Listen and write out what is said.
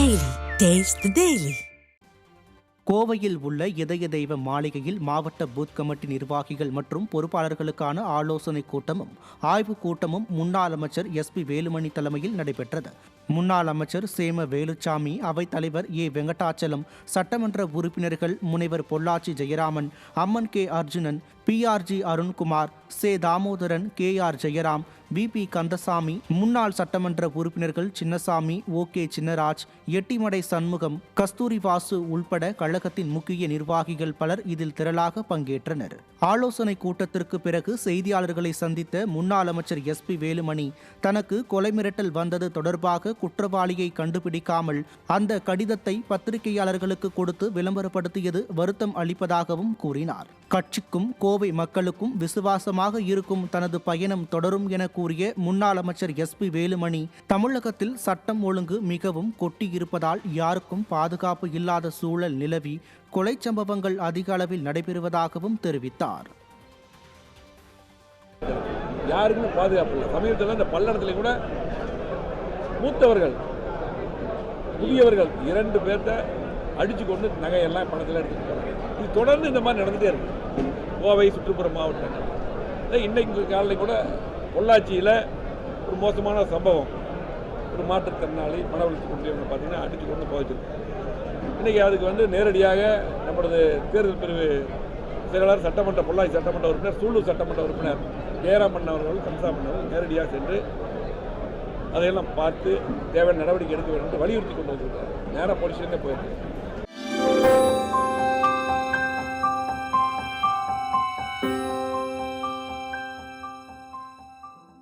Taste the Daily. கோவையில் உள்ள இதய தெய்வ மாளிகையில் மாவட்ட பூத் கமிட்டி நிர்வாகிகள் மற்றும் பொறுப்பாளர்களுக்கான ஆலோசனை கூட்டமும் ஆய்வுக் கூட்டமும் முன்னாள் அமைச்சர் எஸ்பி வேலுமணி தலைமையில் நடைபெற்றது முன்னாள் அமைச்சர் சேம வேலுச்சாமி அவைத்தலைவர் ஏ. வெங்கடாச்சலம் சட்டமன்ற உறுப்பினர்கள் முனைவர் Pollachi Jayaraman Amman K. Arjunan P R G Arunkumar சே. Damodaran K. R. Jayaram P P Kandasamy முன்னாள் சட்டமன்ற உறுப்பினர்கள் சின்னசாமி ஓ. கே. சின்னராஜ் எட்டிமடை சண்முகம் கஸ்தூரி வாசு உள்பட கழகத்தின் முக்கிய நிர்வாகிகள் பலர் இதில் திரளாக பங்கேற்றனர். ஆலோசனை கூட்டத்திற்கு பிறகு செய்தியாளர்களை சந்தித்த முன்னாள் அமைச்சர் எஸ்பி வேலுமணி தனக்கு கொலை மிரட்டல் வந்தது தொடர்பாக குற்றவாளியை கண்டுபிடிக்காமல் அந்த கடிதத்தை பத்திரிகையாளர்களுக்கு கொடுத்து விளம்பரப்படுத்தியது வருத்தம் அளிப்பதாகவும் கூறினார். கட்சிக்கும் கோவை மக்களுக்கும் விசுவாசமாக இருக்கும் தனது பயணம் தொடரும் என கூறிய முன்னாள் அமைச்சர் எஸ் பி வேலுமணி தமிழகத்தில் சட்டம் ஒழுங்கு மிகவும் கொட்டியிருப்பதால் யாருக்கும் பாதுகாப்பு இல்லாத சூழல் நிலவி கொலை சம்பவங்கள் அதிக அளவில் நடைபெறுவதாகவும் தெரிவித்தார். யாருக்குமே பாதுகாப்பு இல்லை. சமீபத்தில் இந்த பல்லடத்துல கூட மூத்தவர்கள் புதியவர்கள் இரண்டு பேர்த்த அடிச்சு கொண்டு நகையெல்லாம் பணத்தில் எடுத்துக்கிட்டு போகிறாங்க இது தொடர்ந்து இந்த மாதிரி நடந்துட்டே இருக்கு. கோவை சுற்றுப்புற மாவட்டங்கள். இதே இன்னைக்கு காலையில் கூட பொள்ளாச்சியில் ஒரு மோசமான சம்பவம். ஒரு மாற்றுத்திறனாளி மன வளர்ச்சி கொண்டவங்க பார்த்தீங்கன்னா அடிச்சு கொண்டு போச்சிருக்கு இன்றைக்கி அதுக்கு வந்து நேரடியாக நம்மளது தேர்தல் பிரிவு செயலாளர் சட்டமன்ற பொள்ளாச்சி சட்டமன்ற உறுப்பினர் சூலூர் சட்டமன்ற உறுப்பினர் ஜெயராமன் அவர்கள் கம்சாமன் அவர்கள் நேரடியாக சென்று அதையெல்லாம் பார்த்து தேவையான நடவடிக்கை எடுக்க வேண்டும் என்று வலியுறுத்தி கொண்டு வந்திருக்காரு நேராக போலீஸ்லேருந்தே போயிருக்கு